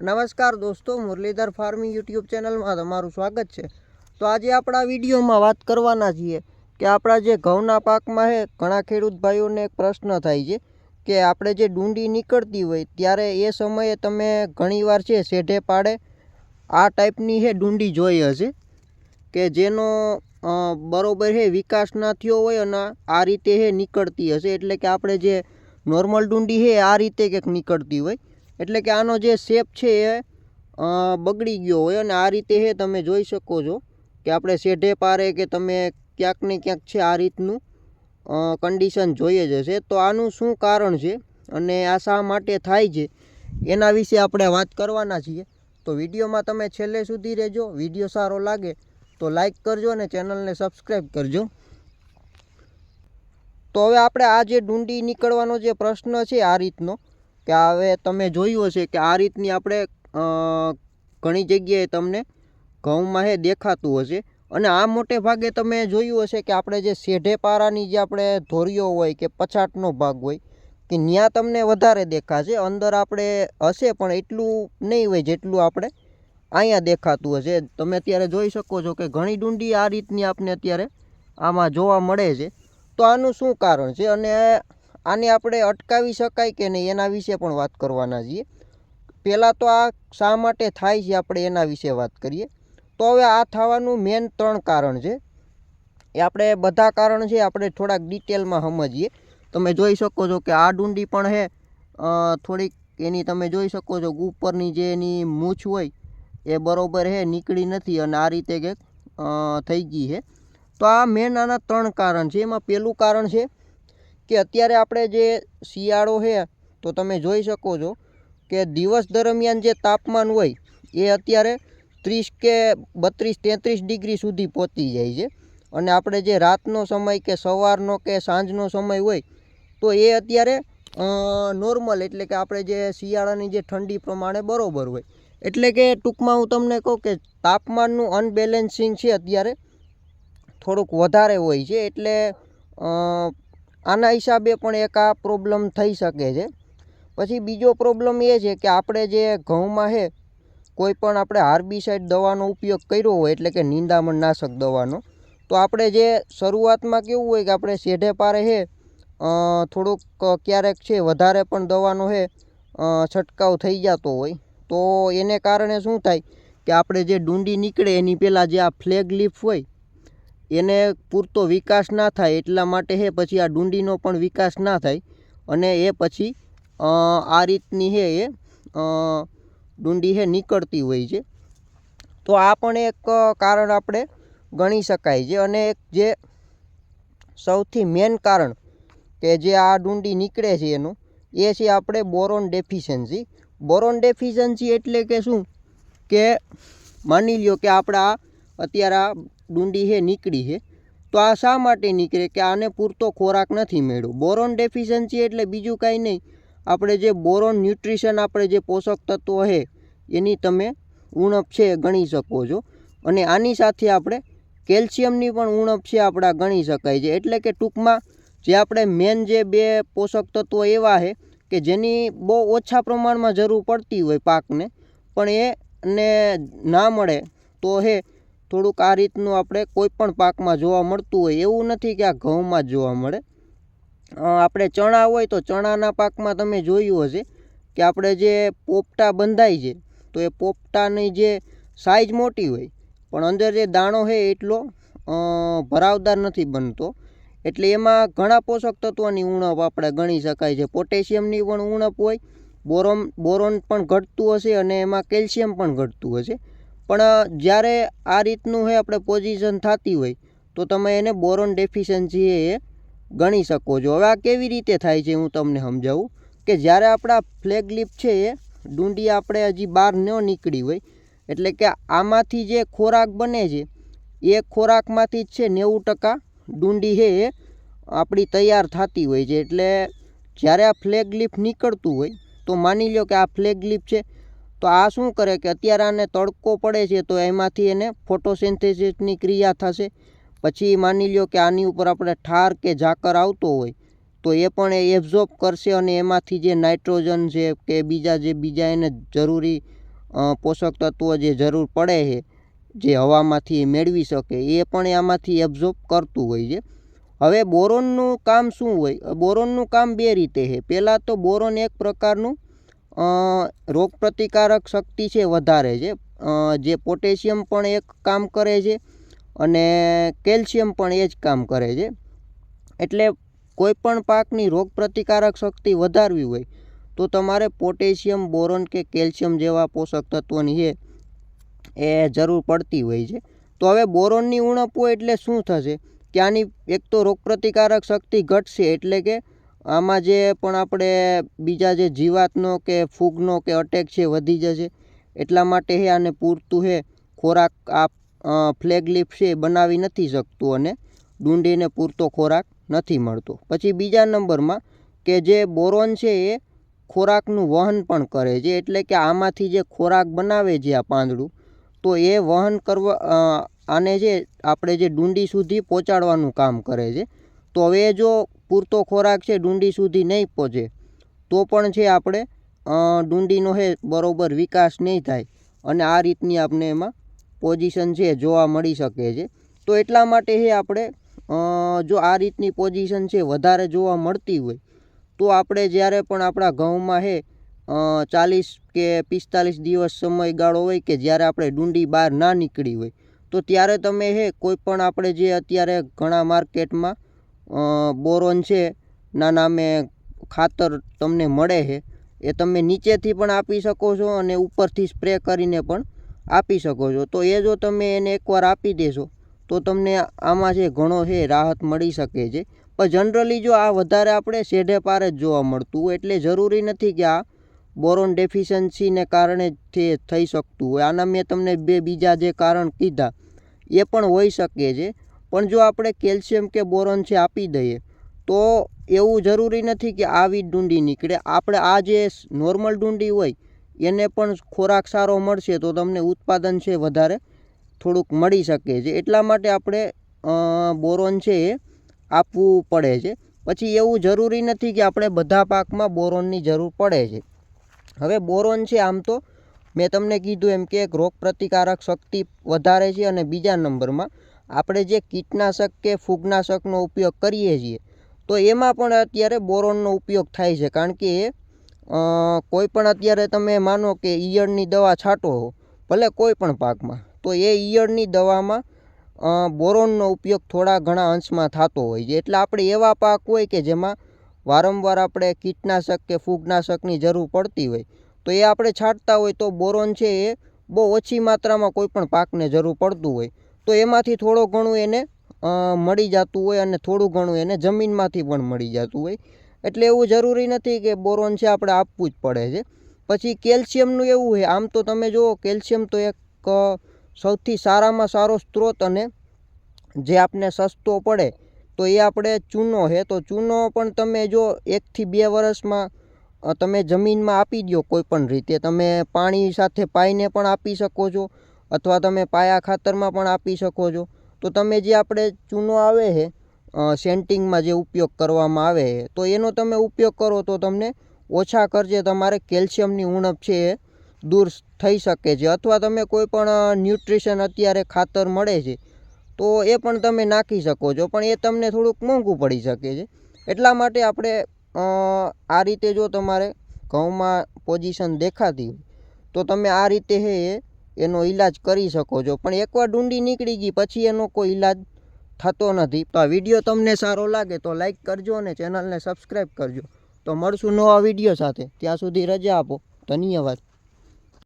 નમસ્કાર દોસ્તો, Muralidhar farming YouTube ચેનલમાં તમારું સ્વાગત છે. તો આજે આપણા વિડીયોમાં વાત કરવાના છીએ કે આપણા જે ઘઉંના પાકમાં છે, ઘણા ખેડૂત ભાઈઓને એક પ્રશ્ન થાય છે કે આપણે જે ડુંડી નીકળતી હોય ત્યારે એ સમયે તમે ઘણીવાર છે, શેઢે પાડે આ ટાઈપની છે ડુંડી જોઈ હશે કે જેનો બરાબર છે, વિકાસ ના થયો હોય અને આ રીતે હે નીકળતી હશે. એટલે કે આપણે જે નોર્મલ ડુંડી છે આ રીતે કંઈક નીકળતી હોય. એટલે કે આનો જે શેપ છે એ બગડી ગયો હોય અને આ રીતે હે તમે જોઈ શકો છો કે આપણે શેઢે પારે કે તમે ક્યાંક ને ક્યાંક છે આ રીતનું કન્ડિશન જોઈએ જ હશે. તો આનું શું કારણ છે અને આ શા માટે થાય છે, એના વિશે આપણે વાત કરવાના છીએ. તો વિડીયોમાં તમે છેલ્લે સુધી રહેજો. વીડિયો સારો લાગે તો લાઈક કરજો અને ચેનલને સબસ્ક્રાઈબ કરજો. તો હવે આપણે આ જે ડુંડી નીકળવાનો જે પ્રશ્ન છે આ રીતનો કે હવે તમે જોયું હશે કે આ રીતની આપણે ઘણી જગ્યાએ તમને ઘઉંમાં હે દેખાતું હશે. અને આ મોટે ભાગે તમે જોયું હશે કે આપણે જે શેઢે પારાની જે આપણે ધોરીઓ હોય કે પછાટનો ભાગ હોય, કે ત્યાં તમને વધારે દેખાશે. અંદર આપણે હશે પણ એટલું નહીં હોય જેટલું આપણે અહીંયા દેખાતું હશે. તમે અત્યારે જોઈ શકો છો કે ઘણી ડુંડી આ રીતની આપને અત્યારે આમાં જોવા મળે છે. તો આનું શું કારણ છે? અને આને આપણે અટકાવી શકાય કે નહીં એના વિશે પણ વાત કરવાના છીએ. પહેલાં તો આ શા માટે થાય છે આપણે એના વિશે વાત કરીએ. તો હવે આ થવાનું મેન ત્રણ કારણ છે. એ આપણે બધા કારણ છે, આપણે થોડાક ડિટેલમાં સમજીએ. તમે જોઈ શકો છો કે આ ડુંડી પણ છે થોડીક એની તમે જોઈ શકો છો ઉપરની જે એની મૂછ હોય, એ બરોબર છે નીકળી નથી અને આ રીતે કંઈક થઈ ગઈ છે તો આ મેન આના ત્રણ કારણ છે. એમાં પહેલું કારણ છે કે અત્યારે આપણે જે શિયાળો છે, તો તમે જોઈ શકો છો કે દિવસ દરમિયાન જે તાપમાન હોય, એ અત્યારે ત્રીસ કે બત્રીસ, તેત્રીસ ડિગ્રી સુધી પહોંચી જાય છે. અને આપણે જે રાતનો સમય કે સવારનો કે સાંજનો સમય હોય, તો એ અત્યારે નોર્મલ એટલે કે આપણે જે શિયાળાની જે ઠંડી પ્રમાણે બરોબર હોય. એટલે કે ટૂંકમાં હું તમને કહું કે તાપમાનનું અનબેલેન્સિંગ છે અત્યારે, થોડુંક વધારે હોય છે. એટલે આના હિસાબે પણ એક આ પ્રોબ્લેમ થઈ શકે છે. પછી બીજો પ્રોબ્લેમ એ છે કે આપણે જે ઘઉંમાં છે, કોઈ પણ આપણે હાર્બિસાઇડ દવાનો ઉપયોગ કર્યો હોય, એટલે કે નિંદામણ નાશક દવાનો, તો આપણે જે શરૂઆતમાં કેવું હોય કે આપણે શેઢે પારે છે થોડુંક ક્યારેક છે વધારે પણ દવાનો છે છંટકાવ થઈ જતો હોય, તો એને કારણે શું થાય કે આપણે જે ડુંડી નીકળે એની પહેલાં જે આ ફ્લેગ લીફ હોય એને પૂરતો વિકાસ ના થાય એટલા માટે હે, પછી આ ડુંડીનો પણ વિકાસ ના થાય. અને એ પછી આ રીતની હે એ ડુંડી હે નીકળતી હોય છે. તો આ પણ એક કારણ આપણે ગણી શકાય છે. અને એક જે સૌથી મેન કારણ કે જે આ ડુંડી નીકળે છે એનું, એ છે આપણે બોરોન ડેફિશિયન્સી. બોરોન ડેફિશિયન્સી એટલે કે શું? કે માની લ્યો કે આપણે, અત્યારે આ ડુંડી છે નીકળી છે તો આ શા માટે નીકળે કે આને પૂરતો ખોરાક નથી મળ્યો? બોરોન ડેફિશિયન્સી એટલે બીજું કાંઈ નહીં. આપણે જે બોરોન ન્યુટ્રિશન, આપણે જે પોષક તત્વો છે એની તમે ઉણપ છે ગણી શકો છો. અને આની સાથે આપણે કેલ્શિયમની પણ ઉણપ છે આપણા ગણી શકાય છે. એટલે કે ટૂંકમાં, જે આપણે મેન જે બે પોષક તત્વો એવા છે કે જેની બહુ ઓછા પ્રમાણમાં જરૂર પડતી હોય પાકને, પણ એને ના મળે તો હે થોડુંક આ રીતનું આપણે કોઈ પણ પાકમાં જોવા મળતું હોય, એવું નથી કે આ ઘઉંમાં જ જોવા મળે. આપણે ચણા હોય તો ચણાના પાકમાં તમે જોયું હશે કે આપણે જે પોપટા બંધાય છે, તો એ પોપટાની જે સાઈઝ મોટી હોય, પણ અંદર જે દાણો છે એટલો ભરાવદાર નથી બનતો. એટલે એમાં ઘણા પોષક તત્વોની ઉણપ આપણે ગણી શકાય છે. પોટેશિયમની પણ ઉણપ હોય, બોરોન બોરોન પણ ઘટતું હશે અને એમાં કેલ્શિયમ પણ ઘટતું હશે. પણ જ્યારે આ રીતનું હે, આપણે પોઝિશન થતી હોય, તો તમે એને બોરોન ડેફિશિયન્સી એ ગણી શકો છો. હવે આ કેવી રીતે થાય છે, હું તમને સમજાવું કે જ્યારે આપણા ફ્લેગ છે, એ ડુંડી આપણે હજી બહાર ન નીકળી હોય, એટલે કે આમાંથી જે ખોરાક બને છે, એ ખોરાકમાંથી જ છે, નેવું ટકા ડુંડી છે એ આપણી તૈયાર થતી હોય છે. એટલે જ્યારે આ ફ્લેગ લીફ નીકળતું હોય, તો માની લો કે આ ફ્લેગ છે તો આ શું કરે કે અત્યારે આને તડકો પડે છે તો એમાંથી એને ફોટોસિન્થેસિસની ક્રિયા થશે. પછી માની લ્યો કે આની ઉપર આપણે ઠાર કે ઝાકર આવતો હોય, તો એ પણ એ એબ્ઝોર્બ કરશે અને એમાંથી જે નાઇટ્રોજન છે કે બીજા જે બીજા એને જરૂરી પોષક તત્વો જે જરૂર પડે છે, જે હવામાંથી મેળવી શકે, એ પણ આમાંથી એબ્ઝોર્બ કરતું હોય છે. હવે બોરોનનું કામ શું હોય? બોરોનનું કામ બે રીતે છે. પહેલાં તો બોરોન એક પ્રકારનું અ, રોગપ્રતિકારક શક્તિ છે વધારે છે. જે પોટેશિયમ પણ એક કામ કરે છે અને કેલ્શિયમ પણ એ જ કામ કરે છે. એટલે કોઈપણ પાકની પાકની રોગપ્રતિકારક શક્તિ વધારવી હોય તો તમારે પોટેશિયમ બોરોન કે કેલ્શિયમ જેવા પોષક તત્વોની છે એ જરૂર પડતી હોય છે. તો હવે બોરોનની ઉણપ હોય એટલે શું થશે? કે આની એક તો રોગપ્રતિકારક શક્તિ ઘટશે એટલે કે આમાં જે પણ આપણે બીજા જે જીવાતનો કે ફૂગનો કે અટેક છે વધી જશે. એટલા માટે હે આને પૂરતું હે. ખોરાક આ ફ્લેગ લીફ છે બનાવી નથી શકતું અને ડુંડીને પૂરતો ખોરાક નથી મળતો. પછી બીજા નંબરમાં કે જે બોરોન છે એ ખોરાકનું વહન પણ કરે છે. એટલે કે આમાંથી જે ખોરાક બનાવે છે આ પાંદડું, તો એ વહન કરવા આને જે આપણે જે ડુંડી સુધી પહોંચાડવાનું કામ કરે છે, તો હવે જો પૂરતો ખોરાક છે, ડુંડી સુધી નહીં પહોંચે. તો પણ છે આપણે ડુંડીનો છે બરોબર વિકાસ નહીં થાય. અને આ રીતની આપણે એમાં પોઝિશન છે, જોવા મળી શકે છે. તો એટલા માટે હે આપણે જો આ રીતની પોઝિશન છે વધારે જોવા મળતી હોય, તો આપણે જ્યારે પણ આપણા ઘઉંમાં હે ચાલીસ કે પિસ્તાલીસ દિવસ સમયગાળો હોય કે જ્યારે આપણે ડુંડી બહાર ના નીકળી હોય, તો ત્યારે તમે હે કોઈ પણ આપણે જે અત્યારે ઘણા માર્કેટમાં બોરોન છે, ના નામે ખાતર તમને મળે છે. એ તમે નીચેથી પણ આપી શકો છો અને ઉપરથી સ્પ્રે કરીને પણ આપી શકો છો. તો એ જો તમે એને એકવાર આપી દેશો, તો તમને આમાં છે ઘણો છે રાહત મળી શકે છે. પણ જનરલી જો આ વધારે આપણે શેઢે પાર જ જોવા મળતું હોય, એટલે જરૂરી નથી કે આ બોરોન ડેફિશિયન્સીને કારણે તે થઈ શકતું હોય. આના મેં તમને બે બીજા જે કારણ કીધા, એ પણ હોઈ શકે છે. પણ જો આપણે કેલ્શિયમ કે બોરોન છે આપી દઈએ, તો એવું જરૂરી નથી કે આવી ડુંડી નીકળે. આપણે આ જે નોર્મલ ડુંડી હોય, એને પણ ખોરાક સારો મળશે તો તમને ઉત્પાદન છે વધારે થોડુંક મળી શકે છે. એટલા માટે આપણે બોરોન છે એ આપવું પડે છે. પછી એવું જરૂરી નથી કે આપણે બધા પાકમાં બોરોનની જરૂર પડે છે. હવે બોરોન છે આમ તો મેં તમને કીધું એમ કે એક રોગ પ્રતિકારક શક્તિ વધારે છે અને બીજા નંબરમાં આપણે જે કીટનાશક કે ફૂગનાશકનો ઉપયોગ કરીએ છીએ, તો એમાં પણ અત્યારે બોરોનનો ઉપયોગ થાય છે. કારણ કે કોઈ પણ અત્યારે તમે માનો કે ઈયળની દવા છાંટો, ભલે કોઈ પણ પાકમાં, તો એ ઈયળની દવામાં બોરોનનો ઉપયોગ થોડા ઘણા અંશમાં થતો હોય છે. એટલે આપણે એવા પાક હોય કે જેમાં વારંવાર આપણે કીટનાશક કે ફૂગનાશકની જરૂર પડતી હોય, તો એ આપણે છાંટતા હોય તો બોરોન છે એ બહુ ઓછી માત્રામાં કોઈ પણ પાકને જરૂર પડતું હોય. તો એમાંથી થોડું ઘણું એને મળી જતું હોય અને થોડું ઘણું એને જમીનમાંથી પણ મળી જતું હોય. એટલે એવું જરૂરી નથી કે બોરોન છે આપણે આપવું જ પડે છે. પછી કેલ્શિયમનું એવું છે, આમ તો તમે જુઓ, કેલ્શિયમ તો એક સૌથી સારામાં સારો સ્ત્રોત અને જે આપને સસ્તો પડે, તો એ આપણે ચૂનો છે. તો ચૂનો પણ તમે જો એકથી બે વર્ષમાં તમે જમીનમાં આપી દો કોઈ પણ રીતે. તમે પાણી સાથે પાઈને પણ આપી શકો છો. અથવા તમે પાયા ખાતરમાં પણ આપી શકો છો. તો તમે જે આપણે ચૂનો આવે છે સેન્ટિંગમાં જે ઉપયોગ કરવામાં આવે છે, તો એનો તમે ઉપયોગ કરો તો તમને ઓછા ખર્ચે તમારે કેલ્શિયમની ઉણપ છે એ દૂર થઈ શકે છે. અથવા તમે કોઈ પણ ન્યુટ્રિશન અત્યારે ખાતર મળે છે, તો એ પણ તમે નાખી શકો છો. પણ એ તમને થોડુંક મોંઘું પડી શકે છે. એટલા માટે આપણે આ રીતે જો તમારે ઘઉંમાં પોઝિશન દેખાતી તો તમે આ રીતે છે એ એનો ઈલાજ કરી શકો છો. પણ એકવાર ડુંડી નીકળી ગઈ, પછી એનો કોઈ ઈલાજ થતો નથી. તો આ વીડિયો તમને સારો લાગે તો લાઈક કરજો અને ચેનલને સબસ્ક્રાઈબ કરજો. તો મળશું નવા વીડિયો સાથે. ત્યાં સુધી રજા આપો. ધન્યવાદ.